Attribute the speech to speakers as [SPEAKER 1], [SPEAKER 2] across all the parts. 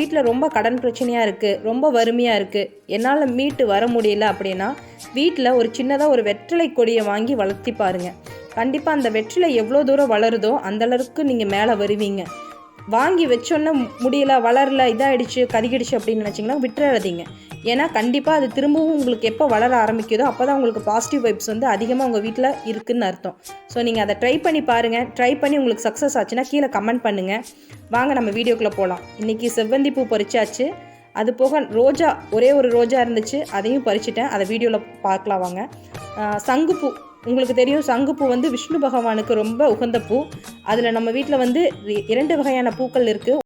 [SPEAKER 1] வீட்டில் ரொம்ப கடன் பிரச்சனையாக இருக்குது ரொம்ப வறுமையாக இருக்குது என்னால் மீட்டு வர முடியல அப்படின்னா வீட்டில் ஒரு சின்னதாக ஒரு வெற்றிலை கொடியை வாங்கி வளர்த்தி பாருங்கள் கண்டிப்பாக அந்த வெற்றிலை எவ்வளோ தூரம் வளருதோ அந்தளவுக்கு நீங்கள் மேலே வருவீங்க. வாங்கி வச்சோன்னே முடியல வளரல இதாகிடுச்சு கருகிடுச்சு அப்படின்னு நினச்சிங்கன்னா விட்டுறாதீங்க. ஏன்னா கண்டிப்பாக அது திரும்பவும் உங்களுக்கு எப்போ வளர ஆரம்பிக்குதோ அப்போ தான் உங்களுக்கு பாசிட்டிவ் வைப்ஸ் வந்து அதிகமாக உங்கள் வீட்டில் இருக்குதுன்னு அர்த்தம். ஸோ நீங்கள் அதை ட்ரை பண்ணி பாருங்கள் ட்ரை பண்ணி உங்களுக்கு சக்ஸஸ் ஆச்சுன்னா கீழே கமெண்ட் பண்ணுங்கள் வாங்க நம்ம வீடியோக்குள்ளே போகலாம் இன்றைக்கி செவ்வந்தி பூ பறிச்சாச்சு. அது போக ரோஜா ஒரே ஒரு ரோஜா இருந்துச்சு. அதையும் பறிச்சிட்டேன். அதை வீடியோவில் பார்க்கலாம் வாங்க. சங்குப்பூ உங்களுக்கு தெரியும் சங்குப்பூ வந்து விஷ்ணு பகவானுக்கு ரொம்ப உகந்த பூ. அதில் நம்ம வீட்டில் வந்து இரண்டு வகையான பூக்கள் இருக்குது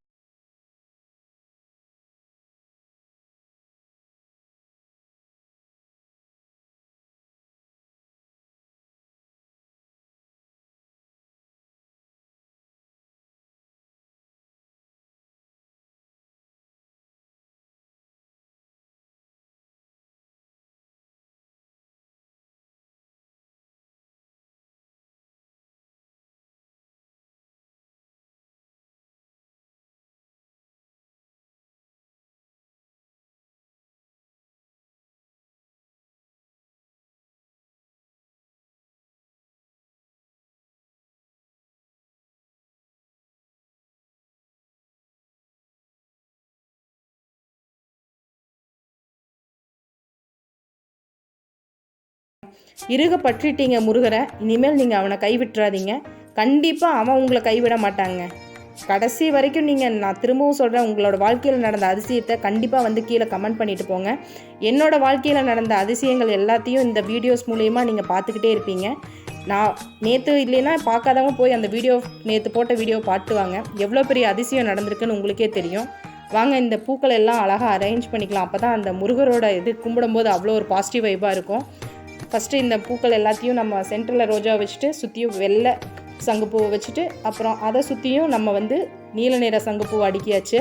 [SPEAKER 1] இருக பற்றிட்டீங்க முருகரை. இனிமேல் நீங்கள் அவனை கைவிட்டுறாதீங்க. கண்டிப்பாக அவன் உங்களை கைவிட மாட்டாங்க. கடைசி வரைக்கும் நீங்கள் நான் திரும்பவும் சொல்கிறேன் உங்களோட வாழ்க்கையில் நடந்த அதிசயத்தை கண்டிப்பாக வந்து கீழே கமெண்ட் பண்ணிட்டு போங்க. என்னோட வாழ்க்கையில் நடந்த அதிசயங்கள் எல்லாத்தையும் இந்த வீடியோஸ் மூலயமா நீங்கள் பார்த்துக்கிட்டே இருப்பீங்க. நான் நேற்று இல்லைன்னா பார்க்காதவங்க போய் அந்த வீடியோ நேற்று போட்ட வீடியோ பார்த்துவாங்க எவ்வளோ பெரிய அதிசயம் நடந்திருக்குன்னு உங்களுக்கே தெரியும். வாங்க இந்த பூக்கள் எல்லாம் அழகாக அரேஞ்ச் பண்ணிக்கலாம். அப்போ தான் அந்த முருகரோட இது கும்பிடும்போது அவ்வளோ ஒரு பாசிட்டிவ் வைப்பாக இருக்கும். ஃபஸ்ட்டு இந்த பூக்கள் எல்லாத்தையும் நம்ம சென்டரில் ரோஜா வச்சுட்டு சுற்றியும் வெள்ளை சங்குப்பூவை வச்சுட்டு அப்புறம் அதை சுற்றியும் நம்ம வந்து நீல நிற சங்குப்பூ அடுக்கியாச்சு.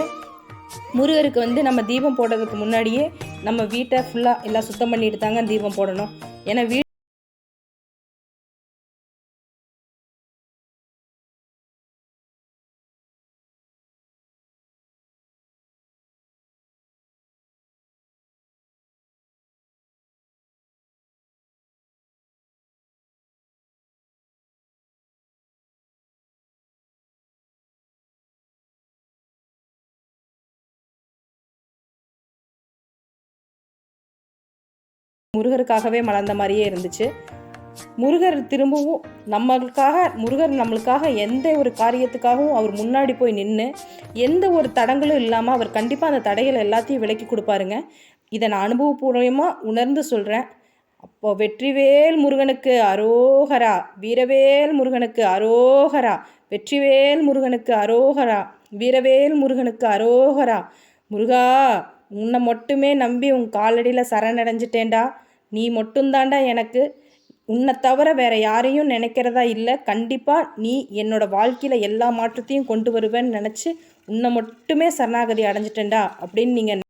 [SPEAKER 1] முருகருக்கு வந்து நம்ம தீபம் போடுறதுக்கு முன்னாடியே நம்ம வீட்டை ஃபுல்லாக எல்லாம் சுத்தம் பண்ணிட்டு தாங்க தீபம் போடணும். ஏன்னா வீ முருகருக்காகவே மலர்ந்த மாதிரியே இருந்துச்சு. முருகர் திரும்பவும் நம்மளுக்காக முருகர் நம்மளுக்காக எந்த ஒரு காரியத்துக்காகவும் அவர் முன்னாடி போய் நின்று எந்த ஒரு தடங்களும் இல்லாமல் அவர் கண்டிப்பாக அந்த தடைகளை எல்லாத்தையும் விலக்கி கொடுப்பாருங்க. இதை நான் அனுபவபூர்வமாக உணர்ந்து சொல்கிறேன் அப்போ வெற்றிவேல் முருகனுக்கு அரோகரா வீரவேல் முருகனுக்கு அரோகரா வெற்றிவேல் முருகனுக்கு அரோகரா வீரவேல் முருகனுக்கு அரோகரா. முருகா உன்னை மட்டுமே நம்பி உன் காலடியில் சரணடைஞ்சிட்டேன்டா. நீ மட்டும்தாண்டா எனக்கு. உன்னை தவிர வேற யாரையும் நினைக்கிறதா இல்லை. கண்டிப்பாக நீ என்னோட வாழ்க்கையில் எல்லா மாற்றத்தையும் கொண்டு வருவேன்னு நினச்சி உன்னை மட்டுமே சரணாகதி அடைஞ்சிட்டேன்டா அப்படின்னு நீங்கள்